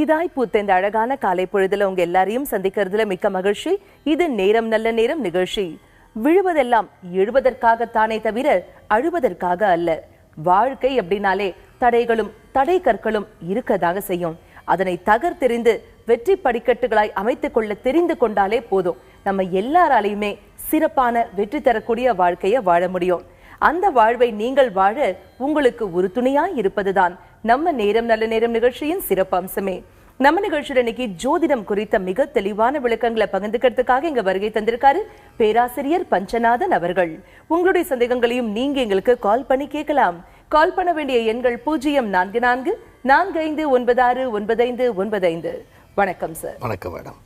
புதிதாய் பூத்த இந்த அழகான காலை பொழுதுல உங்க எல்லாரையும் சந்திக்கிறதுல மிக்க மகிழ்ச்சி. இது நேரம் நல்ல நேரம் நிகழ்ச்சி. விழுவதெல்லாம் எழுவதற்காகத்தானே தவிர அழுவதற்காக அல்ல. வாழ்க்கை அப்படின்னாலே தடைகளும் தடை கற்களும் இருக்கதாக செய்யும். அதனை தகர்த்தெறிந்து வெற்றி படிக்கட்டுகளாய் அமைத்துக் கொள்ள தெரிந்து கொண்டாலே போதும். நம்ம எல்லாராலையுமே சிறப்பான வெற்றி தரக்கூடிய வாழ்க்கையை வாழ முடியும். அந்த வாழ்வை நீங்கள் வாழ உங்களுக்கு உறுதுணையாய் இருப்பதுதான் நம்ம நேரம் நல்ல நேரம் நிகழ்ச்சியின் சிறப்பு அம்சமே நம்ம நிகழ்ச்சியில இன்னைக்கு ஜோதிடம் குறித்த மிக தெளிவான விளக்கங்களை பகிர்ந்துக்கிறதுக்காக இங்க வருகை தந்திருக்காரு பேராசிரியர் பஞ்சநாதன் அவர்கள். உங்களுடைய சந்தேகங்களையும் நீங்க எங்களுக்கு கால் பண்ணி கேட்கலாம். கால் பண்ண வேண்டிய எண்கள் பூஜ்ஜியம் நான்கு நான்கு நான்கு ஐந்து ஒன்பது ஆறு ஒன்பது ஐந்து ஒன்பது ஐந்து. வணக்கம் சார் வணக்கம் மேடம்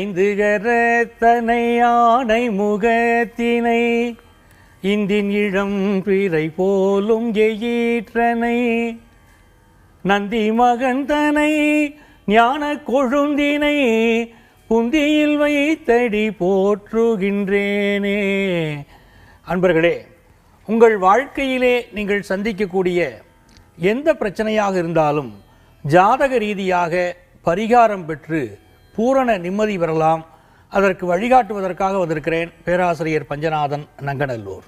ஐந்து கரத்தனை யானை முகத்தினை இந்தின் இளம் பிறை போலும் எயிற்றனை நந்தி மகன் தனை ஞான கொழுந்தினை புந்தியில் வைத்தடி போற்றுகின்றேனே. அன்பர்களே உங்கள் வாழ்க்கையிலே நீங்கள் சந்திக்கக்கூடிய எந்த பிரச்சனையாக இருந்தாலும் ஜாதக ரீதியாக பரிகாரம் பெற்று பூரண நிம்மதி பெறலாம். அதற்கு வழிகாட்டுவதற்காக வந்திருக்கிறேன் பேராசிரியர் பஞ்சநாதன் நங்கநல்லூர்.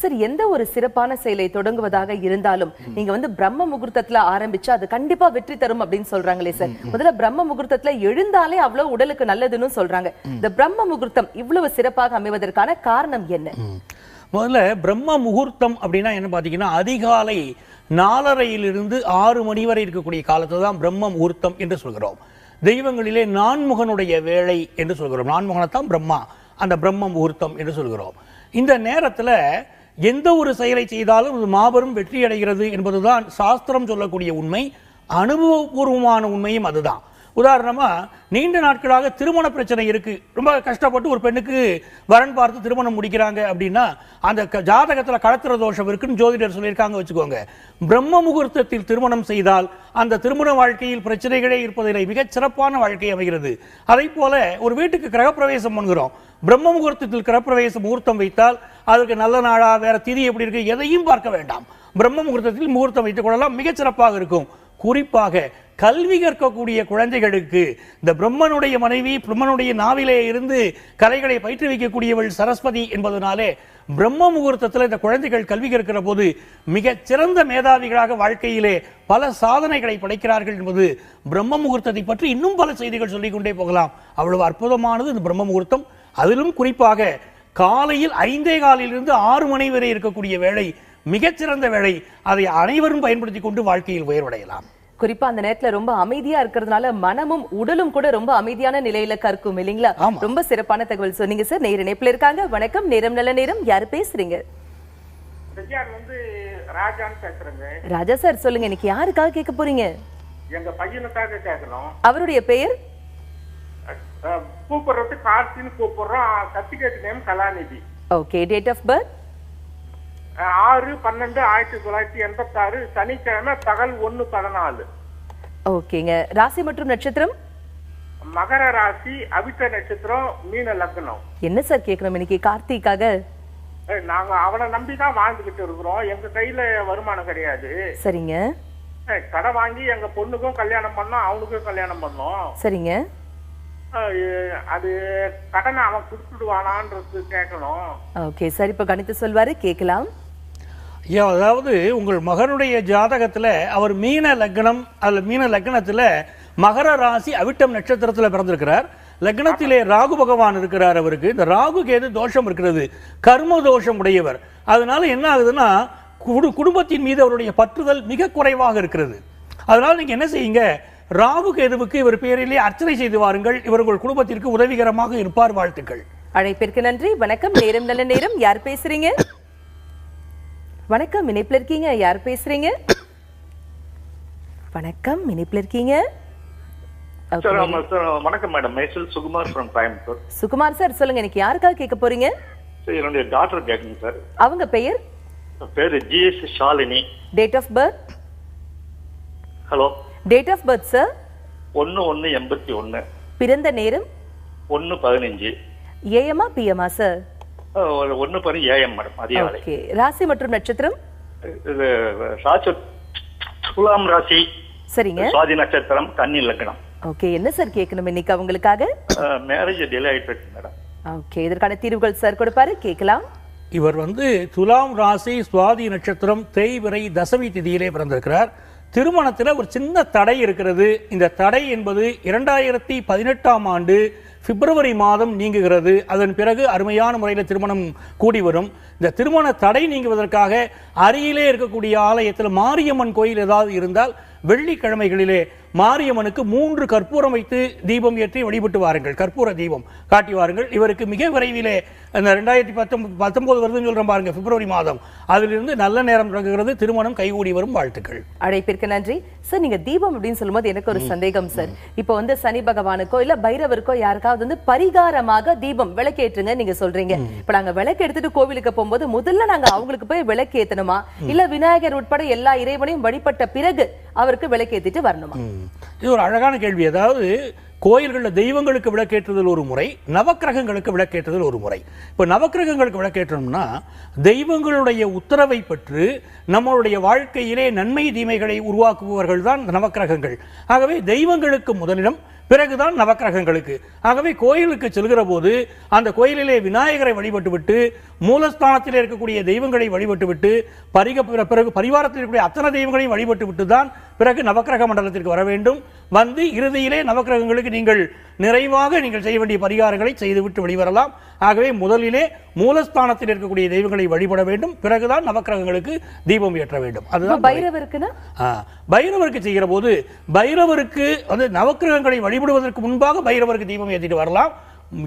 சார் எந்த ஒரு சிறப்பான செயலை தொடங்குவதாக இருந்தாலும் நீங்க வந்து பிரம்ம முகூர்த்தத்துல ஆரம்பிச்சு அது கண்டிப்பா வெற்றி தரும் அப்படின்னு சொல்றாங்களே சார். முதல்ல பிரம்ம முகூர்த்தத்துல எழுந்தாலே அவ்வளவு உடலுக்கு நல்லதுன்னு சொல்றாங்க. இந்த பிரம்ம முகூர்த்தம் இவ்வளவு சிறப்பாக அமைவதற்கான காரணம் என்ன. முதல்ல பிரம்ம முகூர்த்தம் அப்படின்னா என்ன பார்த்தீங்கன்னா அதிகாலை நாலரையிலிருந்து ஆறு மணி வரை இருக்கக்கூடிய காலத்தை தான் பிரம்ம முகூர்த்தம் என்று சொல்கிறோம். தெய்வங்களிலே நான்முகனுடைய வேளை என்று சொல்கிறோம். நான்முகனைத்தான் பிரம்மா அந்த பிரம்ம முகூர்த்தம் என்று சொல்கிறோம். இந்த நேரத்துல எந்த ஒரு செயலை செய்தாலும் அது மாபெரும் வெற்றி அடைகிறது என்பதுதான் சாஸ்திரம் சொல்லக்கூடிய உண்மை. அனுபவபூர்வமான உண்மையும் அதுதான். உதாரணமாக நீண்ட நாட்களாக திருமண பிரச்சனை இருக்குது ரொம்ப கஷ்டப்பட்டு ஒரு பெண்ணுக்கு வரன் பார்த்து திருமணம் முடிக்கிறாங்க அப்படின்னா அந்த க- ஜாதகத்துல கடத்திர தோஷம் இருக்குன்னு ஜோதிடர் சொல்லியிருக்காங்க வச்சுக்கோங்க. பிரம்ம முகூர்த்தத்தில் திருமணம் செய்தால் அந்த திருமண வாழ்க்கையில் பிரச்சனைகளே இருப்பதில்லை. மிகச் சிறப்பான வாழ்க்கை அமைகிறது. அதை போல ஒரு வீட்டுக்கு கிரகப்பிரவேசம் பண்ணுகிறோம். பிரம்ம முகூர்த்தத்தில் கிரகப்பிரவேச முகூர்த்தம் வைத்தால் அதற்கு நல்ல நாளா வேற திதி எப்படி இருக்கு எதையும் பார்க்க வேண்டாம். பிரம்ம முகூர்த்தத்தில் முகூர்த்தம் வைத்துக் கொள்ளலாம். மிகச் சிறப்பாக இருக்கும். குறிப்பாக கல்வி கற்கக்கூடிய குழந்தைகளுக்கு இந்த பிரம்மனுடைய மனைவி பிரம்மனுடைய நாவிலே இருந்து கலைகளை பயிற்றுவிக்கக்கூடியவள் சரஸ்வதி என்பதனாலே பிரம்ம முகூர்த்தத்தில் இந்த குழந்தைகள் கல்வி கற்கிற போது மிகச் சிறந்த மேதாவிகளாக வாழ்க்கையிலே பல சாதனைகளை படைக்கிறார்கள் என்பது பிரம்ம முகூர்த்தத்தை பற்றி இன்னும் பல செய்திகள் சொல்லிக் கொண்டே போகலாம். அவ்வளவு அற்புதமானது இந்த பிரம்ம முகூர்த்தம். அதிலும் குறிப்பாக காலையில் ஐந்தே காலிலிருந்து ஆறு மணி வரை இருக்கக்கூடிய வேலை மிகச்சிறந்த வேலை அதை அனைவரும் பயன்படுத்தி கொண்டு வாழ்க்கையில் உயர்வடையலாம். குறிப்பா அந்த நேரத்துல ரொம்ப அமைதியா இருக்கிறதுனால மனமும் உடலும் கூட ரொம்ப அமைதியான நிலையில கற்கும் இல்லைங்களா. ரொம்ப சிறப்பான தகவல் சொன்னீங்க சார். நேர இணைப்புல இருக்காங்க. வணக்கம். நேரம் நல்ல நேரம். யாரு பேசுறீங்க? ராஜா சார் சொல்லுங்க. இன்னைக்கு யாருக்காக கேட்க போறீங்க? எங்க பையனுக்காக கேட்கணும் அவருடைய பெயர்? கூப்பிடுறது கார்த்தின்னு கூப்பிடுறோம். Certificate name Kalanidhi. Okay date of birth ஆறு பன்னெண்டு ஆயிரத்தி தொள்ளாயிரத்தி எண்பத்தாறு சனிக்கிழமை பகல் ஒன்னு பதினாலு. ஓகேங்க. ராசி மற்றும் நட்சத்திரம்? மகர ராசி அவிட்ட நட்சத்திரம் மீன லக்னம். என்ன சார் கேட்கணும் இன்னைக்கு? கார்த்திக்காக நாங்க அவனை நம்பி தான் வாழ்ந்துகிட்டு இருக்கிறோம். எங்க கையில வருமானம் கிடையாது. சரிங்க. கடை வாங்கி எங்க பொண்ணுக்கும் கல்யாணம் பண்ணோம் அவனுக்கும் கல்யாணம் பண்ணோம். சரிங்க. அது கடனை அவன் கொடுத்துடுவானான்றது கேட்கணும். Okay sir. இப்ப கணித்து சொல்வாரு கேட்கலாம். அதாவது உங்கள் மகனுடைய ஜாதகத்துல அவர் மீன லக்னம் அல்ல மீன லக்னத்துல மகர ராசி அவிட்டம் நட்சத்திரத்தில் பிறந்திருக்கிறார். லக்னத்திலே ராகு பகவான் இருக்கிறார் அவருக்கு. இந்த ராகு கேது தோஷம் இருக்கிறது. கர்ம தோஷம் உடையவர். அதனால என்ன ஆகுதுன்னா குடும்பத்தின் மீது அவருடைய பற்றுதல் மிக குறைவாக இருக்கிறது. அதனால நீங்க என்ன செய்யுங்க? ராகு கேதுவுக்கு இவர் பேரிலே அர்ச்சனை செய்து வாருங்கள். இவர் உங்கள் குடும்பத்திற்கு உதவிகரமாக இருப்பார் வாழ்த்துக்கள். அழைப்பிற்கு நன்றி. வணக்கம். நேரம் நல்ல நேரம். யார் பேசுறீங்க? வணக்கம் இணைப்புல இருக்கீங்க. யார் பேசுறீங்க? வணக்கம் இணைப்புல இருக்கீங்க? வணக்கம் மேடம். மைசல் சுகுமார் ஃப்ரம் கோயம்புத்தூர் சுகுமார் சார் சொல்லுங்க இன்னைக்கு யாருக்காக கேட்க போறீங்க? என்னுடைய டாக்டர் கேட்குங்க சார். அவங்க பெயர்? பேரு GS Shalini. Date of birth hello date of birth sir ஒன்று ஒன்று எண்பத்தி ஒன்று பிறந்த நேரம்? ஒன்று பதினஞ்சு. ஏஎம்மா பிஎம்மா சார் ஒன்று பதினஞ்சு ஏஎம் மேடம் அதிகாலை. ஓகே. ராசி மற்றும் நட்சத்திரம்? இது ராசி துலாம் ராசி. சரிங்க. சுவாதி நட்சத்திரம் கன்னி லக்னம். ஓகே. என்ன சார் கேட்கணும் இன்னைக்கு அவங்களுக்காக? மேரேஜ் டிலே ஆயிட்டு இருக்கு மேடம். ஓகே. இதற்கான தீர்வுகள் சார் கொடுப்பாரு? கேட்கலாம். இவர் வந்து துலாம் ராசி சுவாதி நட்சத்திரம் தேய்பிறை தசமி திதியிலே பிறந்திருக்கிறார். திருமணத்தில் ஒரு சின்ன தடை இருக்கிறது. இந்த தடை என்பது இரண்டாயிரத்தி பதினெட்டாம் ஆண்டு பிப்ரவரி மாதம் நீங்குகிறது. அதன் பிறகு அருமையான முறையில் திருமணம் கூடி வரும். இந்த திருமண தடை நீங்குவதற்காக அருகிலே இருக்கக்கூடிய ஆலயத்தில் மாரியம்மன் கோயில் ஏதாவது இருந்தால் வெள்ளிக்கிழமைகளிலே மாரியம்மனுக்கு மூன்று கற்பூரம் வைத்து தீபம் ஏற்றி வழிபட்டு வாருங்கள். கற்பூர தீபம். காட்டி வாருங்கள். இவருக்கு மிக விரைவிலே அந்த ரெண்டாயிரத்தி பத்தொன்பது பத்தொன்பது வருதுன்னு சொல்றேன் பாருங்க பிப்ரவரி மாதம். அதிலிருந்து நல்ல நேரம் தொடங்குகிறது. திருமணம் கைகூடி வரும் வாழ்த்துக்கள். அழைப்பிற்கு நன்றி. சார் நீங்க தீபம் அப்படின்னு சொல்லும்போது எனக்கு ஒரு சந்தேகம் சார். இப்போ வந்து சனி பகவானுக்கோ இல்ல பைரவருக்கோ யாருக்காவது வந்து பரிகாரமாக தீபம் விளக்கேற்றுங்க நீங்க சொல்றீங்க. இப்ப நாங்க விளக்கு எடுத்துட்டு கோவிலுக்கு போகும்போது முதல்ல நாங்க அவங்களுக்கு போய் விளக்கு ஏத்தணுமா இல்ல விநாயகர் உட்பட எல்லா இறைவனையும் வழிபட்ட பிறகு அவருக்கு விளக்கேற்றிட்டு வரணுமா? இது ஒரு அழகான கேள்வி. அதாவது கோயில்களில் தெய்வங்களுக்கு விளக்கேற்றுதல் ஒரு முறை நவக்கிரகங்களுக்கு விளக்கேற்றுதல் ஒரு முறை. இப்போ நவக்கிரகங்களுக்கு விளக்கேற்றணும்னா தெய்வங்களுடைய உத்தரவை பெற்று நம்மளுடைய வாழ்க்கையிலே நன்மை தீமைகளை உருவாக்குபவர்கள் தான் நவக்கிரகங்கள். ஆகவே தெய்வங்களுக்கு முதலிடம் பிறகுதான் நவக்கிரகங்களுக்கு. ஆகவே கோயிலுக்கு செல்கிற போது அந்த கோயிலிலே விநாயகரை வழிபட்டுவிட்டு மூலஸ்தானத்தில் இருக்கக்கூடிய தெய்வங்களை வழிபட்டுவிட்டு பரிக பிற- பிறகு பரிவாரத்தில் இருக்கக்கூடிய அத்தனை தெய்வங்களையும் வழிபட்டுவிட்டு தான் பிறகு நவக்கிரக மண்டலத்திற்கு வர வேண்டும். வந்து இறுதியிலே நவக்கிரகங்களுக்கு நீங்கள் நிறைவாக நீங்கள் செய்ய வேண்டிய பரிகாரங்களை செய்துவிட்டு வெளிவரலாம். ஆகவே முதலிலே மூலஸ்தானத்தில் இருக்கக்கூடிய தெய்வங்களை வழிபட வேண்டும். பிறகுதான் நவக்கிரகங்களுக்கு தீபம் ஏற்ற வேண்டும். அதுதான் ஆ, பைரவருக்கு செய்கிற போது பைரவருக்கு வந்து நவக்கிரகங்களை வழிபடுவதற்கு முன்பாக பைரவருக்கு தீபம் ஏற்றிட்டு வரலாம்.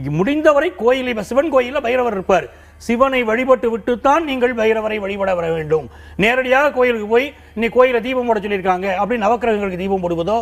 முடிந்தவரை கோயிலை இப்ப சிவன் கோயிலில் பைரவர் இருப்பார். சிவனை வழிபட்டு விட்டுத்தான் நீங்கள் பைரவரை வழிபட வர வேண்டும். நேரடியாக கோயிலுக்கு போய் இன்னைக்கு கோயிலில் தீபம் போட சொல்லியிருக்காங்க. அப்படின்னு நவக்கிரகங்களுக்கு தீபம் போடுவதோ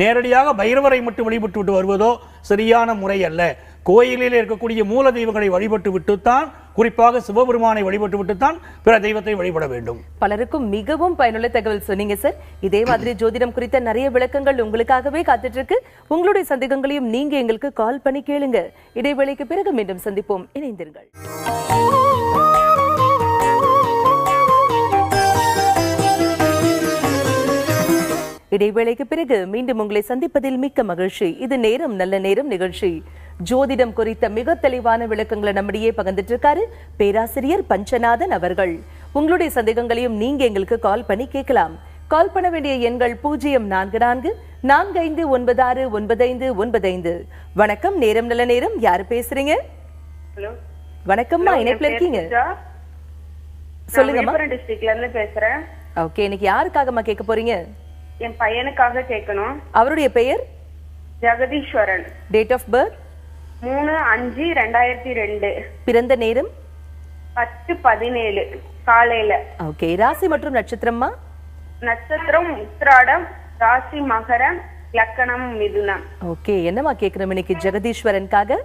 நேரடியாக பைரவரை மட்டும் வழிபட்டு விட்டு வருவதோ சரியான முறை அல்ல. கோயிலில் இருக்கக்கூடிய மூல தெய்வங்களை வழிபட்டு விட்டுத்தான் குறிப்பாக சிவபெருமானை வழிபட்டு விட்டுத்தான் பிற தெய்வத்தை வழிபட வேண்டும். பலருக்கும் மிகவும் பயனுள்ள தகவல் சொன்னீங்க சார். இதே மாதிரி ஜோதிடம் குறித்த நிறைய விளக்கங்கள் உங்களுக்காகவே காத்துட்டு இருக்கு உங்களுடைய சந்தேகங்களையும் நீங்க எங்களுக்கு கால் பண்ணி கேளுங்க. இடைவேளைக்கு பிறகு மீண்டும் சந்திப்போம். இணைந்திருங்கள். இடைவேளைக்கு பிறகு மீண்டும் உங்களை சந்திப்பதில் மிக்க மகிழ்ச்சி. இது நேரம் நல்ல நேரம் நிகழ்ச்சி. ஜோதிடம் குறித்த மிக தெளிவான விளக்கங்களை நம்மிடையே பகிர்ந்துட்டு இருக்காரு பேராசிரியர் பஞ்சநாதன் அவர்கள். உங்களுடைய சந்தேகங்களையும் நீங்க எங்களுக்கு கால் பண்ணி கேட்கலாம். கால் பண்ண வேண்டிய எண்கள் பூஜ்ஜியம் நான்கு நான்கு நான்கு ஐந்து ஒன்பது ஆறு ஒன்பது ஐந்து ஒன்பது ஐந்து. வணக்கம் நேரம் நல்ல நேரம். யாரு பேசுறீங்க? வணக்கம்மா இணைப்புல இருக்கீங்க. சொல்லுங்கம்மா. விழுப்புரம் டிஸ்ட்ரிக்ட்ல இருந்து பேசுறேன். ஓகே இன்னைக்கு யாருக்காகம்மா கேட்க போறீங்க? என் பையனுக்காக கேட்கணும். அவருடைய பெயர்? ஜெகதீஸ்வரன். டேட் ஆஃப் பர்த் மூணு அஞ்சு ரெண்டாயிரத்தி ரெண்டு. பிறந்த நேரம்? பத்து பதினேழு. காலையில. ஓகே ராசி மற்றும் நட்சத்திரம்மா? நட்சத்திரம் உத்திராடம் ராசி மகரம் லக்கணம் மிதுனம். ஓகே என்னம்மா கேட்கணும் இன்னைக்கு? ஜெகதீஸ்வரனுக்காக?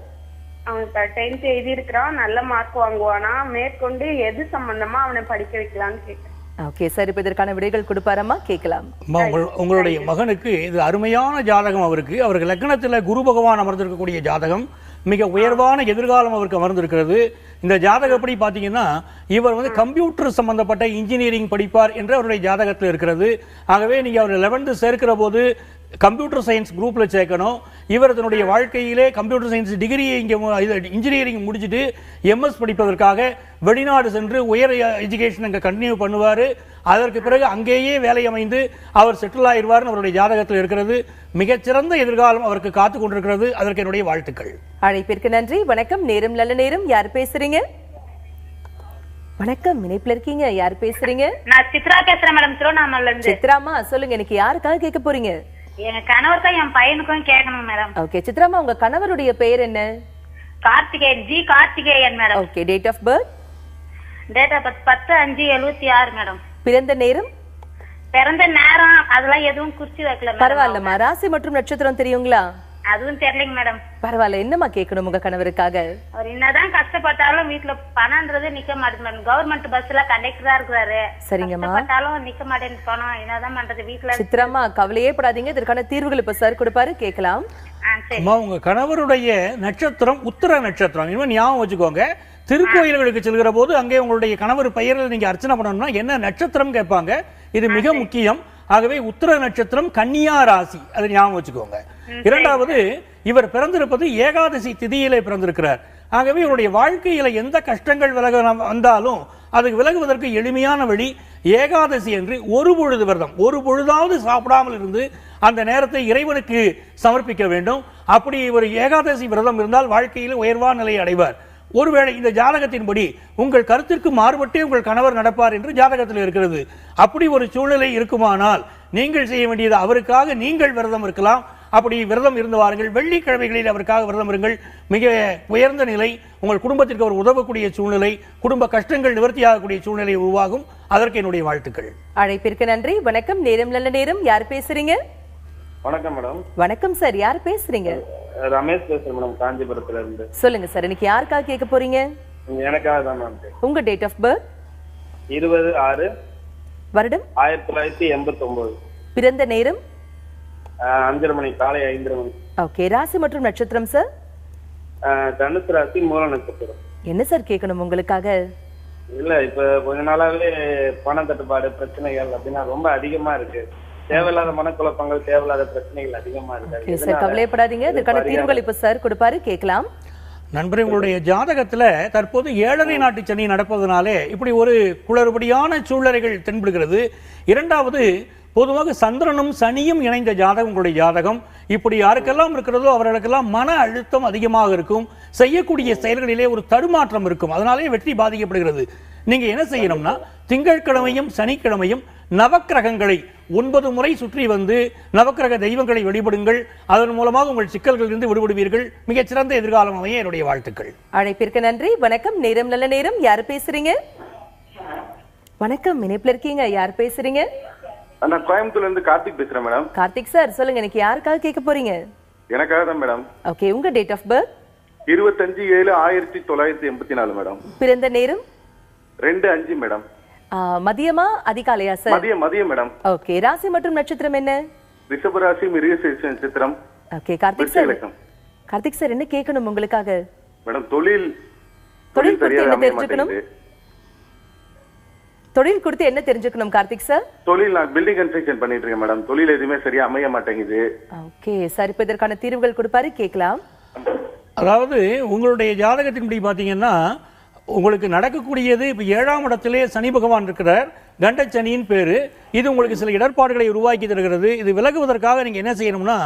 அவன் இப்ப டென்த் எழுதியிருக்கிறான் நல்ல மார்க் வாங்குவானா? மேற்கொண்டு எது சம்பந்தமா அவனை படிக்க வைக்கலாம்னு கேட்கிறேன் ஓகே சார் இப்போ இதற்கான விடைகள் கொடுப்பாரம்மா? கேட்கலாம். அம்மா, உங்கள்- உங்களுடைய மகனுக்கு இது அருமையான ஜாதகம் அவருக்கு. அவருக்கு லக்னத்தில் குரு பகவான் அமர்ந்திருக்கக்கூடிய ஜாதகம். மிக உயர்வான எதிர்காலம் அவருக்கு அமர்ந்திருக்கிறது. இந்த ஜாதகப்படி பார்த்தீங்கன்னா இவர் வந்து கம்ப்யூட்டர் சம்பந்தப்பட்ட இன்ஜினியரிங் படிப்பார் என்று அவருடைய ஜாதகத்தில் இருக்கிறது. ஆகவே நீங்கள் அவர் லெவன்த்து சேர்க்கிற போது கம்ப்யூட்டர் சயின்ஸ் குரூப்பில் சேர்க்கணும். இவர் தன்னுடைய வாழ்க்கையிலே கம்ப்யூட்டர் சயின்ஸ் டிகிரியை இங்கே இன்ஜினியரிங் முடிச்சுட்டு எம்எஸ் படிப்பதற்காக வெளிநாடு சென்று உயர் எஜுகேஷன் அங்கே கண்டினியூ பண்ணுவார். அதற்கு பிறகு அங்கேயே வேலை அமைந்து அவர் செட்டில் ஆயிடுவார்னு அவருடைய ஜாதகத்தில் இருக்கிறது. மிகச்சிறந்த எதிர்காலம் அவருக்கு காத்து கொண்டிருக்கிறது. அதற்கு என்னுடைய வாழ்த்துக்கள். அழைப்பிற்கு நன்றி. வணக்கம். நேரம் நல்ல நேரம். யார் பேசுறீங்க? வணக்கம். இணைப்புல இருக்கீங்க. யார் பேசுறீங்க? நான் சித்ரா பேசுறேன் மேடம். திருவண்ணாமலைல இருந்து. சித்ராமா சொல்லுங்க. இன்னைக்கு யாருக்காக கேட்க போறீங்க? எங்க கணவருக்கும் என் பையனுக்கும் கேட்கணும் மேடம் ஓகே சித்ராமா உங்க கணவருடைய பெயர் என்ன? Karthikeyan G Karthikeyan madam okay date of birth date of birth பத்து அஞ்சு எழுபத்தி ஆறு மேடம் பிறந்த நேரம்? பிறந்த நேரம் அதெல்லாம் எதுவும் குறிச்சு வைக்கல பரவாயில்லம்மா. ராசி மற்றும் நட்சத்திரம் தெரியுங்களா? அதுவும் தெரியலைங்க மேடம். பரவாயில்ல என்னம்மா கேட்கணும் உங்க கணவருக்காக? அவர் என்னதான் கஷ்டப்பட்டாலும் வீட்டுல பணம்ன்றது நிக்க மாட்டேங்குது மேடம். கவர்மெண்ட் பஸ்ல கண்டக்டரா இருக்கிறாரு. சரிங்கம்மா. கஷ்டப்பட்டாலும் நிக்க மாட்டேன்னு பணம் என்னதான் பண்றது வீட்டுல சித்ராமா கவலையே படாதீங்க. இதற்கான தீர்வுகள் இப்ப சார் கொடுப்பாரு. கேட்கலாம். அம்மா உங்க கணவருடைய நட்சத்திரம் உத்தர நட்சத்திரம். இனிமே ஞாபகம் வச்சுக்கோங்க. திருக்கோயில்களுக்கு செல்கிற போது அங்கே உங்களுடைய கணவர் பெயரில் நீங்க அர்ச்சனை பண்ணணும்னா என்ன நட்சத்திரம் கேட்பாங்க. இது மிக முக்கியம். ஆகவே உத்தர நட்சத்திரம் கன்னியா ராசி. அதை ஞாபகம் வச்சுக்கோங்க. இரண்டாவது இவர் பிறந்திருப்பது ஏகாதசி திதியிலே பிறந்திருக்கிறார். ஆகவே இவருடைய வாழ்க்கையில எந்த கஷ்டங்கள் விலக வந்தாலும் அதுக்கு விலகுவதற்கு எளிமையான வழி ஏகாதசி என்று ஒரு பொழுது விரதம். ஒரு பொழுதாவது சாப்பிடாமல் இருந்து அந்த நேரத்தை இறைவனுக்கு சமர்ப்பிக்க வேண்டும். அப்படி ஒரு ஏகாதசி விரதம் இருந்தால் வாழ்க்கையில் உயர்வான நிலையை அடைவார். ஒருவேளை இந்த ஜாதகத்தின்படி உங்கள் கருத்திற்கு மாறுபட்டே உங்கள் கணவர் நடப்பார் என்று ஜாதகத்தில் இருக்கிறது. அப்படி ஒரு சூழ்நிலை இருக்குமானால் நீங்கள் செய்ய வேண்டியது அவருக்காக நீங்கள் விரதம் இருக்கலாம். அப்படி விரதம் இருந்து வாருங்கள். வெள்ளிக்கிழமைகளில் அவருக்காக விரதம் இருங்கள். மிக உயர்ந்த நிலை. உங்கள் குடும்பத்திற்கு அவர் உதவக்கூடிய சூழ்நிலை. குடும்ப கஷ்டங்கள் நிவர்த்தியாகக்கூடிய சூழ்நிலை உருவாகும். அதற்கு என்னுடைய வாழ்த்துக்கள். அழைப்பிற்கு நன்றி. வணக்கம். நேரம் நல்ல நேரம். யார் பேசுறீங்க? வணக்கம் மேடம். வணக்கம் சார் யார் பேசுறீங்க? ரமேஷ் பேசுறேன் மேடம் காஞ்சிபுரத்துல இருந்து சொல்லுங்க சார் இன்னைக்கு யாருக்காக கேட்க போறீங்க? எனக்காக தான் மேம் உங்க டேட் ஆஃப் பர்த் இருபது ஆறு வருடம்? ஆயிரத்தி தொள்ளாயிரத்தி எண்பத்தி ஒன்பது பிறந்த நேரம்? அஞ்சரை மணி காலை ஐந்தரை மணி. ஓகே ராசி மற்றும் நட்சத்திரம் சார்? தனுசு ராசி மூல நட்சத்திரம். என்ன சார் கேட்கணும் உங்களுக்காக? இல்ல இப்ப கொஞ்ச நாளாவே பண தட்டுப்பாடு பிரச்சனைகள் அப்படின்னா ரொம்ப அதிகமா இருக்கு. தேவையில்லாத மனக்குழப்பங்கள் தேவையில்லாத பிரச்சனைகள் அதிகமா இருக்கு. சார் கவலையப்படாதீங்க. இதற்கான தீர்வுகள் இப்ப சார் கொடுப்பாரு. கேட்கலாம். நண்பரே உங்களுடைய ஜாதகத்துல தற்போது ஏழரை நாட்டு சனி நடப்பதனாலே இப்படி ஒரு குளறுபடியான சூழ்நிலைகள் தென்படுகிறது. இரண்டாவது பொதுவாக சந்திரனும் சனியும் இணைந்த ஜாதகம் உங்களுடைய ஜாதகம். இப்படி யாருக்கெல்லாம் இருக்கிறதோ அவர்களுக்கெல்லாம் மன அழுத்தம் அதிகமாக இருக்கும். செய்யக்கூடிய செயல்களிலே ஒரு தடுமாற்றம் இருக்கும். அதனாலே வெற்றி பாதிக்கப்படுகிறது. நீங்க என்ன செய்யணும்னா திங்கட்கிழமையும் சனிக்கிழமையும் நவக்கிரகங்களை ஒன்பது முறை சுற்றி வந்து நவக்கிரக தெய்வங்களை வழிபடுங்கள். அதன் மூலமாக உங்கள் சிக்கல்களிலிருந்து விடுபடுவீர்கள். மிகச்சிறந்த எதிர்காலம் அமைய என்னுடைய வாழ்த்துக்கள். அழைப்பிற்கு நன்றி. வணக்கம். நேரம் நல்ல நேரம். யார் பேசுறீங்க? வணக்கம். இணைப்பில் இருக்கீங்க. யார் பேசுறீங்க? நான் கோயம்புத்தூர்ல இருந்து கார்த்திக் பேசுறேன் மேடம். கார்த்திக் சார் சொல்லுங்க இன்னைக்கு யாருக்காக கேட்க போறீங்க? எனக்காக தான் மேடம். ஓகே உங்க டேட் ஆஃப் பர்த் இருபத்தஞ்சு ஏழு ஆயிரத்தி தொள்ளாயிரத்தி எண்பத்தி நாலு மேடம். பிறந்த நேரம்? ரெண்டு அஞ்சு மேடம். மதியமா அதிகாலையா சார்? மதியம் மதியம் மேடம். ஓகே ராசி மற்றும் நட்சத்திரம் என்ன? ரிஷபராசி மிருகசீரிஷ நட்சத்திரம். Okay Karthik sir Karthik sir என்ன கேட்கணும் உங்களுக்காக? மேடம் தொழில் தொழில் சரியாக என்ன தெரிஞ்சுக்கணும்? தொழில் குறித்து என்ன தெரிஞ்சுக்கணும் கார்த்திக் சார் தொழில் நான் பில்டிங் கன்ஸ்ட்ரக்ஷன் பண்ணிட்டு இருக்கேன் மேடம் தொழில் எதுவுமே சரியா அமைய மாட்டேங்குது. ஓகே சார் இப்ப இதற்கான தீர்வுகள் கொடுப்பாரு கேட்கலாம். அதாவது உங்களுடைய ஜாதகத்தின்படி பார்த்தீங்கன்னா உங்களுக்கு நடக்கக்கூடியது இப்போ ஏழாம் இடத்திலே சனி பகவான் இருக்கிறார். கண்டச்சனியின் பேரு. இது உங்களுக்கு சில இடர்பாடுகளை உருவாக்கி தருகிறது. இது விலகுவதற்காக நீங்க என்ன செய்யணும்னா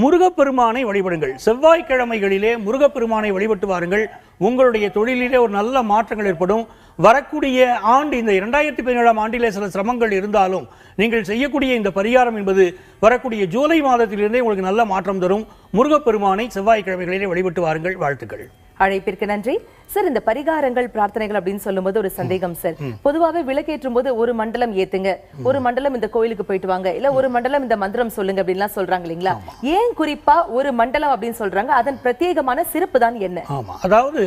முருகப்பெருமானை வழிபடுங்கள். செவ்வாய்க்கிழமைகளிலே முருகப்பெருமானை வழிபட்டு வாருங்கள். உங்களுடைய தொழிலிலே ஒரு நல்ல மாற்றங்கள் ஏற்படும். வரக்கூடிய ஆண்டு இந்த இரண்டாயிரத்தி பதினேழாம் ஆண்டிலே சில சிரமங்கள் இருந்தாலும் நீங்கள் செய்யக்கூடிய இந்த பரிகாரம் என்பது வரக்கூடிய ஜூலை மாதத்திலிருந்தே உங்களுக்கு நல்ல மாற்றம் தரும். முருகப்பெருமானை செவ்வாய்க்கிழமைகளிலே வழிபட்டு வாருங்கள். வாழ்த்துக்கள். அழைப்பிற்கு நன்றி. சார் இந்த பரிகாரங்கள் பிரார்த்தனைகள் அப்படின்னு சொல்லும்போது ஒரு சந்தேகம் சார். பொதுவாவே விளக்கேற்றும் போது ஒரு மண்டலம் ஏத்துங்க. ஒரு மண்டலம் இந்த கோயிலுக்கு போயிட்டு வாங்க. இல்ல ஒரு மண்டலம் இந்த மந்திரம் சொல்லுங்க அப்படின்லாம் சொல்றாங்க இல்லைங்களா? ஏன் குறிப்பா ஒரு மண்டலம் அப்படின்னு சொல்றாங்க? அதன் பிரத்யேகமான சிறப்பு தான் என்ன? ஆமா. அதாவது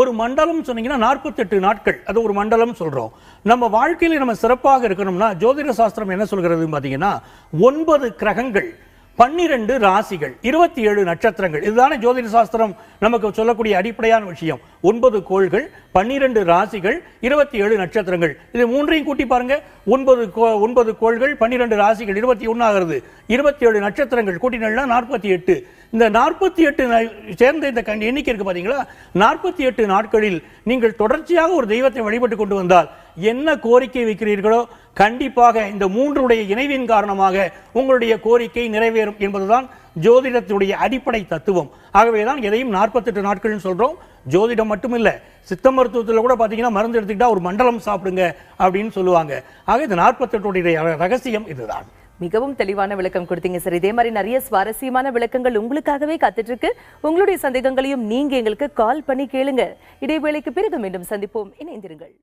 ஒரு மண்டலம் சொன்னீங்கன்னா நாற்பத்தெட்டு நாட்கள். அது ஒரு மண்டலம் சொல்றோம். நம்ம வாழ்க்கையில நம்ம சிறப்பாக இருக்கணும்னா ஜோதிட சாஸ்திரம் என்ன சொல்கிறது பாத்தீங்கன்னா ஒன்பது கிரகங்கள். பன்னிரண்டு ராசிகள் இருபத்தி ஏழு நட்சத்திரங்கள். இதுதானே ஜோதிட சாஸ்திரம் நமக்கு சொல்லக்கூடிய அடிப்படையான விஷயம். ஒன்பது கோள்கள் பன்னிரண்டு ராசிகள் இருபத்தி ஏழு நட்சத்திரங்கள். இது மூன்றையும் கூட்டி பாருங்க. ஒன்பது கோ- ஒன்பது கோள்கள் பன்னிரண்டு ராசிகள் இருபத்தி ஒன்று ஆகிறது. இருபத்தி ஏழு நட்சத்திரங்கள் கூட்டினா நாற்பத்தி எட்டு இந்த நாற்பத்தி எட்டு சேர்ந்த இந்த கண் எண்ணிக்கை இருக்கு பாத்தீங்களா? நாற்பத்தி எட்டு நாட்களில் நீங்கள் தொடர்ச்சியாக ஒரு தெய்வத்தை வழிபட்டு கொண்டு வந்தால் என்ன கோரிக்கை வைக்கிறீர்களோ கண்டிப்பாக இந்த மூன்றுடைய இணைவின் காரணமாக உங்களுடைய கோரிக்கை நிறைவேறும் என்பதுதான் ஜோதிடத்தினுடைய அடிப்படை தத்துவம். ஆகவேதான் எதையும் நாற்பத்தெட்டு நாட்கள்னு சொல்றோம். ஜோதிடம் மட்டும் இல்லை சித்த மருத்துவத்தில் கூட பாத்தீங்கன்னா மருந்து எடுத்துக்கிட்டா ஒரு மண்டலம் சாப்பிடுங்க அப்படின்னு சொல்லுவாங்க. ஆக இந்த நாற்பத்தெட்டுடைய ரகசியம் இதுதான். மிகவும் தெளிவான விளக்கம் கொடுத்தீங்க சார் இதே மாதிரி நிறைய சுவாரஸ்யமான விளக்கங்கள் உங்களுக்காகவே காத்துட்டு இருக்கு உங்களுடைய சந்தேகங்களையும் நீங்க எங்களுக்கு கால் பண்ணி கேளுங்க. இடைவேளைக்கு பிறகு மீண்டும் சந்திப்போம். இணைந்திருங்கள்.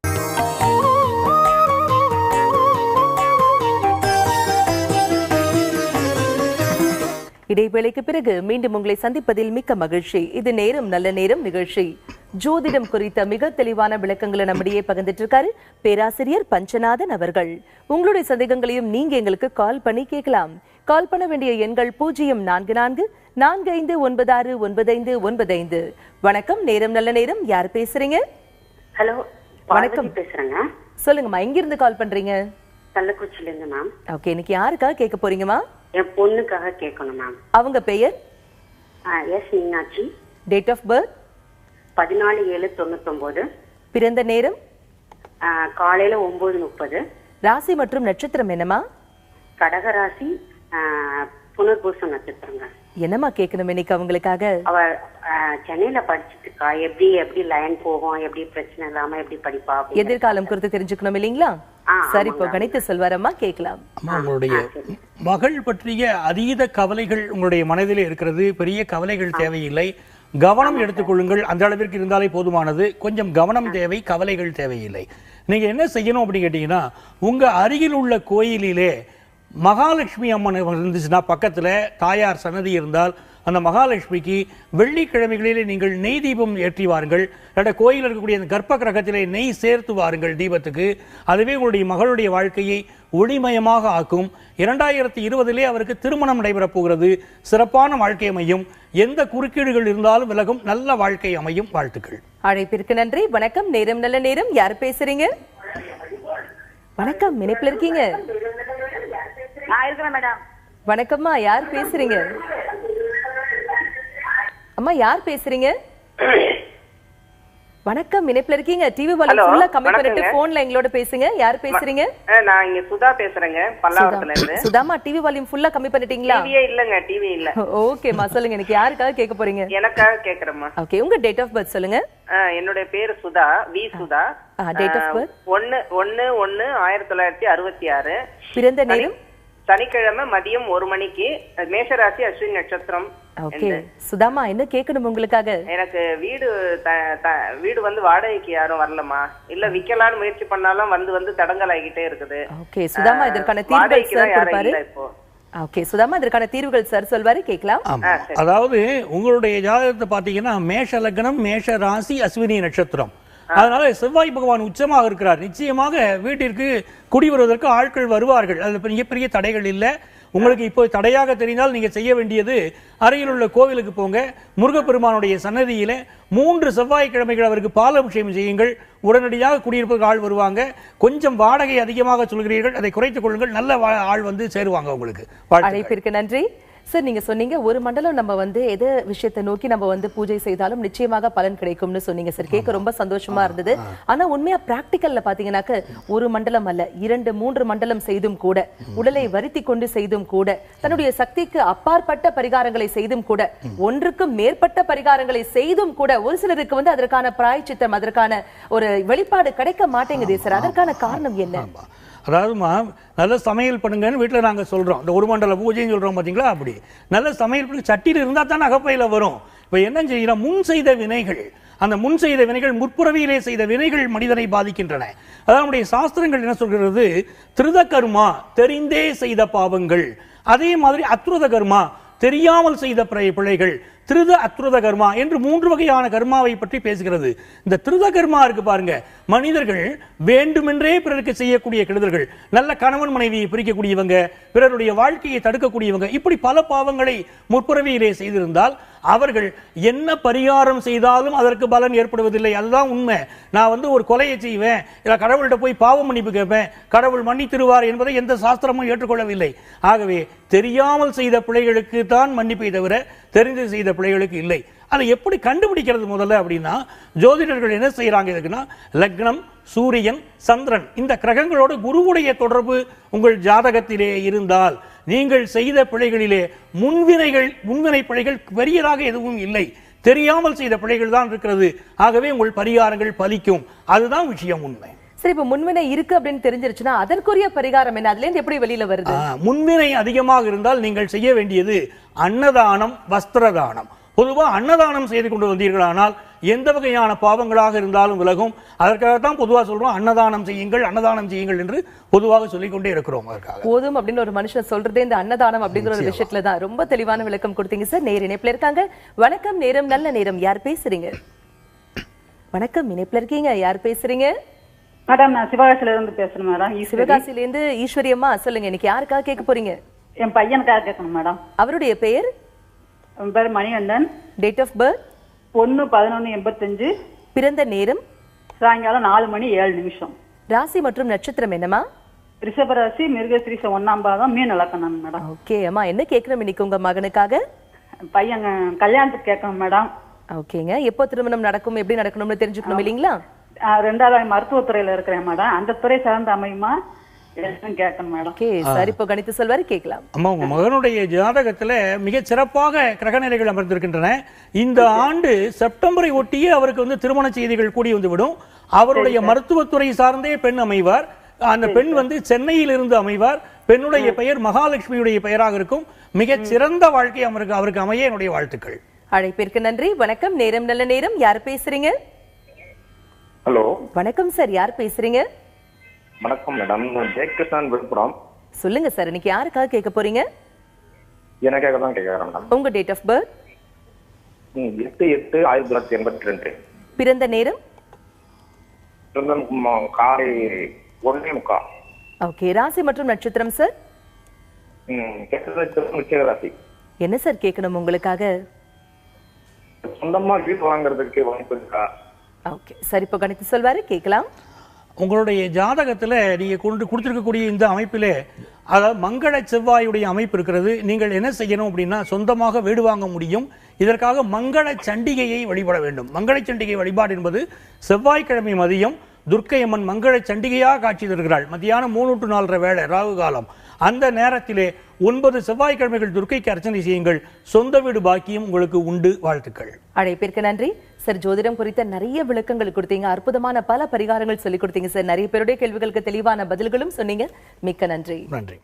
இடைவேளைக்கு பிறகு மீண்டும் உங்களை சந்திப்பதில் மிக்க மகிழ்ச்சி. இது நேரம் நல்ல நேரம் நிகழ்ச்சி. ஜோதிடம் குறித்த மிக தெளிவான விளக்கங்களை நம்மிடையே பகிர்ந்துட்டு இருக்காரு பேராசிரியர் பஞ்சநாதன் அவர்கள். உங்களுடைய சந்தேகங்களையும் நீங்க எங்களுக்கு கால் பண்ணி கேட்கலாம். கால் பண்ண வேண்டிய எண்கள் பூஜ்ஜியம் நான்கு நான்கு நான்கு ஐந்து ஒன்பது ஆறு ஒன்பது ஐந்து ஒன்பது ஐந்து. வணக்கம் நேரம் நல்ல நேரம். யார் பேசுறீங்க? ஹலோ வணக்கம். பேசுறேங்க. சொல்லுங்கம்மா எங்கிருந்து கால் பண்றீங்க? கள்ளக்குறிச்சில இருந்து மேம். ஓகே இன்னைக்கு யாருக்காக கேட்க போறீங்கம்மா? என் பொண்ணுக்காக கேட்கணும் மேம். அவங்க பெயர்? S Meenakshi. Date of birth பதினாலு ஏழு தொண்ணூத்தொன்பது பிறந்த நேரம்? காலையில ஒன்பது முப்பது. ராசி மற்றும் நட்சத்திரம் என்னம்மா? கடகராசி ஆ, புனர்பூசம் நட்சத்திரங்க. என்னம்மா கேட்கணும் இன்னைக்கு அவங்களுக்காக? அவ சென்னையில படிச்சிட்டு இருக்கா எப்படி எப்படி லைன் போகும் எப்படி பிரச்சனை இல்லாம எப்படி படிப்பா. எதிர்காலம் குறித்து தெரிஞ்சுக்கணும் இல்லைங்களா? சரி இப்போ கணித்து சொல்வாரம்மா கேட்கலாம். உங்களுடைய மகள் பற்றிய அதீத கவலைகள் உங்களுடைய மனதிலே இருக்கிறது. பெரிய கவலைகள் தேவையில்லை. கவனம் எடுத்துக்கொள்ளுங்கள். அந்த அளவிற்கு இருந்தாலே போதுமானது. கொஞ்சம் கவனம் தேவை கவலைகள் தேவையில்லை. நீங்க என்ன செய்யணும் அப்படின்னு கேட்டீங்கன்னா உங்க அருகில் உள்ள கோயிலிலே மகாலட்சுமி அம்மன் இருந்துச்சுன்னா பக்கத்துல தாயார் சன்னதி இருந்தால் அந்த மகாலட்சுமிக்கு வெள்ளிக்கிழமைகளிலே நீங்கள் நெய் தீபம் ஏற்றி வாருங்கள். இல்லாட்ட கோயில் இருக்கக்கூடிய அந்த கர்ப்ப கிரகத்திலே நெய் சேர்த்து வாருங்கள் தீபத்துக்கு. அதுவே உங்களுடைய மகளுடைய வாழ்க்கையை ஒளிமயமாக ஆக்கும். இரண்டாயிரத்தி இருபதிலே அவருக்கு திருமணம் நடைபெறப் போகிறது. சிறப்பான வாழ்க்கை அமையும். எந்த குறுக்கீடுகள் இருந்தாலும் விலகும். நல்ல வாழ்க்கை அமையும். வாழ்த்துக்கள். அழைப்பிற்கு நன்றி. வணக்கம். நேரம் நல்ல நேரம். யார் பேசுறீங்க? வணக்கம். இணைப்புல இருக்கீங்க? நான் இருக்கிறேன் மேடம். வணக்கம்மா யார் பேசுறீங்க? அம்மா யார் பேசுறீங்க? வணக்கம் இணைப்புல இருக்கீங்க. டிவி வால்யூம் ஃபுல்லா கம்மி பண்ணிட்டு. போன்ல எங்களோட பேசுங்க. யார் பேசுறீங்க? நான் இங்க சுதா பேசுறேங்க பல்லாவரத்துல இருந்து. சுதாமா டிவி வால்யூம் ஃபுல்லா கம்மி பண்ணிட்டீங்களா? டிவியே இல்லங்க டிவி இல்ல. ஓகேம்மா சொல்லுங்க. எனக்கு யாருக்காக கேட்க போறீங்க? எனக்காக கேக்குறேம்மா ஓகே உங்க டேட் ஆஃப் பர்த் சொல்லுங்க. ஆ, என்னுடைய பேரு சுதா வி சுதா. ஆ, date of ஆ, birth? ஒண்ணு ஒண்ணு ஒண்ணு ஆயிரத்தி தொள்ளாயிரத்தி அறுபத்தி ஆறு. பிறந்த நேரம்? சனிக்கிழமை மதியம் ஒரு மணிக்கு மேஷராசி அஸ்வினி நட்சத்திரம் ஓகே. சுதாமா என்ன கேட்கணும் உங்களுக்காக? எனக்கு வீடு வீடு வந்து வாடகைக்கு யாரும் வரலமா இல்ல விக்கலாம்னு முயற்சி பண்ணாலும் வந்து வந்து தடங்கல் ஆகிட்டே இருக்குது. ஓகே. சுதாமா இதற்கான தீர்வுகள் சார் கொடுப்பாரு. ஓகே. சுதாமா இதற்கான தீர்வுகள் சார் சொல்வாரு கேட்கலாம். அதாவது உங்களுடைய ஜாதகத்தை பார்த்தீங்கன்னா மேஷ லக்னம் மேஷ ராசி அஸ்வினி நட்சத்திரம். அதனால செவ்வாய் பகவான் உச்சமாக இருக்கிறார். நிச்சயமாக வீட்டிற்கு குடி வருவதற்கு ஆட்கள் வருவார்கள். அது பெரிய பெரிய தடைகள் இல்லை. உங்களுக்கு இப்போ தடையாக தெரிந்தால் நீங்க செய்ய வேண்டியது அருகில் உள்ள கோவிலுக்கு போங்க. முருகப்பெருமானுடைய சன்னதியில மூன்று செவ்வாய்க்கிழமைகள் அவருக்கு பாலாபிஷேகம் செய்யுங்கள். உடனடியாக குடியிருப்பதற்கு ஆள் வருவாங்க. கொஞ்சம் வாடகை அதிகமாக சொல்கிறீர்கள். அதை குறைத்துக் கொள்ளுங்கள். நல்ல ஆள் வந்து சேருவாங்க உங்களுக்கு. அழைப்பிற்கு நன்றி. சார் நீங்க சொன்னீங்க ஒரு மண்டலம் நம்ம வந்து எதை விஷயத்தை நோக்கி நம்ம வந்து பூஜை செய்தாலும் நிச்சயமாக பலன் கிடைக்கும்னு சொன்னீங்க சார். கேட்க ரொம்ப சந்தோஷமா இருந்தது. ஆனா உண்மையா பிராக்டிக்கல்ல பாத்தீங்கன்னாக்க ஒரு மண்டலம் அல்ல இரண்டு மூன்று மண்டலம் செய்தும் கூட உடலை வருத்தி கொண்டு செய்தும் கூட தன்னுடைய சக்திக்கு அப்பாற்பட்ட பரிகாரங்களை செய்தும் கூட ஒன்றுக்கும் மேற்பட்ட பரிகாரங்களை செய்தும் கூட ஒரு சிலருக்கு வந்து அதற்கான பிராய்ச்சித்தம் அதற்கான ஒரு வெளிப்பாடு கிடைக்க மாட்டேங்குது சார். அதற்கான காரணம் என்ன? அதாவதுமா நல்ல சமையல் பண்ணுங்கன்னு வீட்டில் நாங்கள் சொல்கிறோம் இந்த ஒரு மண்டல பூஜைன்னு சொல்கிறோம் பார்த்தீங்களா அப்படி. நல்ல சமையல் பண்ணி சட்டியில் இருந்தால் தான் அகப்பையில் வரும். இப்போ என்ன செய்கிறோம் முன் செய்த வினைகள். அந்த முன் செய்த வினைகள் முற்புறவியிலே செய்த வினைகள் மனிதனை பாதிக்கின்றன. அதாவது நம்முடைய சாஸ்திரங்கள் என்ன சொல்கிறது? திருத கர்மா தெரிந்தே செய்த பாவங்கள். அதே மாதிரி அத்ருத கர்மா தெரியாமல் செய்த பிழைகள். திருத அத்ருத கர்மா என்று மூன்று வகையான கர்மாவை பற்றி பேசுகிறது. இந்த திருத கர்மா இருக்கு பாருங்க. மனிதர்கள் வேண்டுமென்றே பிறருக்கு செய்யக்கூடிய கெடுதல்கள். நல்ல கணவன் மனைவியை பிரிக்கக்கூடியவங்க பிறருடைய வாழ்க்கையை தடுக்கக்கூடியவங்க இப்படி பல பாவங்களை முற்புறவியிலே செய்திருந்தால் அவர்கள் என்ன பரிகாரம் செய்தாலும் அதற்கு பலன் ஏற்படுவதில்லை. அதுதான் உண்மை. நான் வந்து ஒரு கொலையை செய்வேன். இல்லை கடவுள்கிட்ட போய் பாவ மன்னிப்பு கேட்பேன். கடவுள் மன்னித்திருவார் என்பதை எந்த சாஸ்திரமும் ஏற்றுக்கொள்ளவில்லை. ஆகவே தெரியாமல் செய்த பிழைகளுக்கு தான் மன்னிப்பை தவிர தெரிந்து செய்த பிழைகளுக்கு இல்லை. அதை எப்படி கண்டுபிடிக்கிறது முதல்ல அப்படின்னா ஜோதிடர்கள் என்ன செய்யறாங்க இதுக்குன்னா லக்னம் சூரியன் சந்திரன் இந்த கிரகங்களோடு குருவுடைய தொடர்பு உங்கள் ஜாதகத்திலே இருந்தால் நீங்கள் செய்த பிழைகளிலே முன்வினைகள் முன்வினை பிழைகள் பெரியதாக எதுவும் இல்லை. தெரியாமல் செய்த பிழைகள் தான் இருக்கிறது. ஆகவே உங்கள் பரிகாரங்கள் பலிக்கும். அதுதான் விஷயம் உண்மை. சரி இப்ப முன்வினை இருக்கு அப்படின்னு தெரிஞ்சிருச்சுன்னா அதற்குரிய பரிகாரம் என்ன? அதுல இருந்து எப்படி வெளியில வருது? முன்வினை அதிகமாக இருந்தால் நீங்கள் செய்ய வேண்டியது அன்னதானம் வஸ்திரதானம். பொதுவாக அன்னதானம் செய்து கொண்டு வந்தீர்களானால் எந்த வகையான பாவங்களாக இருந்தாலும் விலகும். அதற்காகத்தான் பொதுவாக சொல்றோம் அன்னதானம் செய்யுங்கள் அன்னதானம் செய்யுங்கள் என்று பொதுவாக சொல்லிக் கொண்டே இருக்கிறோம் அதற்காக. போதும் அப்படின்னு ஒரு மனுஷன் சொல்றதே இந்த அன்னதானம் அப்படிங்கிற ஒரு விஷயத்துல தான். ரொம்ப தெளிவான விளக்கம் கொடுத்தீங்க சார். நேர் இணைப்புல இருக்காங்க. வணக்கம் நேரம் நல்ல நேரம். யார் பேசுறீங்க? வணக்கம் இணைப்புல இருக்கீங்க. யார் பேசுறீங்க? மேடம் நான் சிவகாசில இருந்து பேசுறேன் மேடம் ஈஸ்வரி. சிவகாசில இருந்து ஈஸ்வரியம்மா சொல்லுங்க இன்னைக்கு யாருக்காக கேட்க போறீங்க? என் பையனுக்காக கேட்கணும் மேடம். அவருடைய பெயர்? பேர் மணிகண்டன். டேட் ஆஃப் பர்த் ஒன்னு பதினொன்னு எண்பத்தஞ்சு. பிறந்த நேரம்? சாயங்காலம் நாலு மணி ஏழு நிமிஷம். ராசி மற்றும் நட்சத்திரம் என்னமா ரிஷபராசி மிருகஸ்ரீசம் ஒன்னாம் பாதம் மீன் இலக்கணம் மேடம். ஓகே அம்மா என்ன கேட்கணும் இன்னைக்கு உங்க மகனுக்காக? பையன் கல்யாணத்துக்கு கேட்கணும் மேடம். ஓகேங்க எப்போ திருமணம் நடக்கும் எப்படி நடக்கணும்னு தெரிஞ்சுக்கணும் இல்லைங்களா? ரெண்டாவது மருத்துவத்துறையில இருக்கிறேன் மேடம். அந்த துறை சார்ந்த அமையுமா? என்னன்னு கேட்கணும் மேடம். ஓகே சார் இப்போ கணித்து சொல்வாரு கேட்கலாம். அம்மா உங்க மகனுடைய ஜாதகத்துல மிகச் சிறப்பாக கிரகநிலைகள் அமர்ந்திருக்கின்றன. இந்த ஆண்டு செப்டம்பரை ஒட்டியே அவருக்கு வந்து திருமண செய்திகள் கூடி வந்து விடும். அவருடைய மருத்துவத்துறை சார்ந்தே பெண் அமைவார். அந்த பெண் வந்து சென்னையில் இருந்து அமைவார். பெண்ணுடைய பெயர் மகாலட்சுமியுடைய பெயராக இருக்கும். மிகச் சிறந்த வாழ்க்கை அவருக்கு அவருக்கு அமைய என்னுடைய வாழ்த்துக்கள். அழைப்பிற்கு நன்றி வணக்கம். நேரம் நல்ல நேரம். யார் பேசுறீங்க? ஹலோ. வணக்கம் சார் யார் பேசுறீங்க? வணக்கம் மேடம் நான் ஜெயகிருஷ்ணன் விழுப்புரம். சொல்லுங்க சார் இன்னைக்கு யாருக்காக கேட்க போறீங்க? எனக்காக தான் கேட்குறேன் மேடம். உங்க டேட் ஆஃப் பர்த் எட்டு எட்டு ஆயிரத்தி தொள்ளாயிரத்தி எண்பத்தி ரெண்டு. பிறந்த நேரம்? காலை ஒன்னே முக்கா. ஓகே ராசி மற்றும் நட்சத்திரம் சார்? ராசி. என்ன சார் கேட்கணும் உங்களுக்காக? சொந்தமா வீடு வாங்குறதுக்கு வாய்ப்பு இருக்கா? ஓகே சார் இப்போ கணித்து சொல்வாரு கேட்கலாம். உங்களுடைய ஜாதகத்துல நீங்க கொண்டு கொடுத்திருக்கக்கூடிய இந்த அமைப்பிலே அதாவது மங்கள செவ்வாயுடைய அமைப்பு இருக்கிறது. நீங்கள் என்ன செய்யணும் அப்படின்னா சொந்தமாக வீடு வாங்க முடியும். இதற்காக மங்கள சண்டிகையை வழிபட வேண்டும். மங்கள சண்டிகை வழிபாடு என்பது செவ்வாய்க்கிழமை மதியம் துர்க்கை அம்மன் மங்கள சண்டிகையாக காட்சி தருகிறாள். மத்தியானம் மூணு டு நாலரை வேளை ராகு காலம். அந்த நேரத்திலே ஒன்பது செவ்வாய்க்கிழமைகள் துர்க்கைக்கு அர்ச்சனை செய்யுங்கள். சொந்த வீடு பாக்கியம் உங்களுக்கு உண்டு. வாழ்த்துக்கள். அழைப்பிற்கு நன்றி. சார் ஜோதிடம் குறித்த நிறைய விளக்கங்கள் கொடுத்தீங்க. அற்புதமான பல பரிகாரங்கள் சொல்லி கொடுத்தீங்க சார். நிறைய பேருடைய கேள்விகளுக்கு தெளிவான பதில்களும் சொன்னீங்க. மிக்க நன்றி. நன்றி.